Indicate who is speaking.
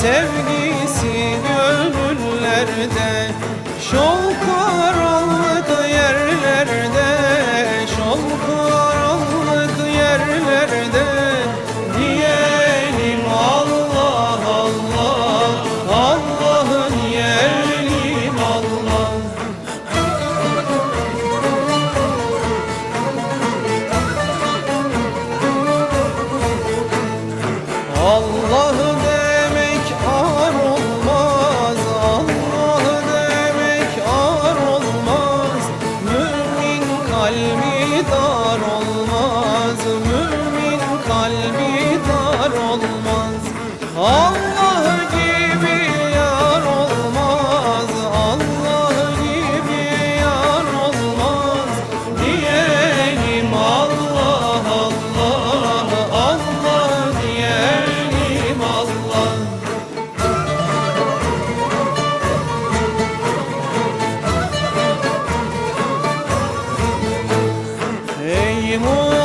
Speaker 1: sevgisi gönüllerde şol kalbi dar olmaz Mümin kalbi dar olmaz. Allah 寂寞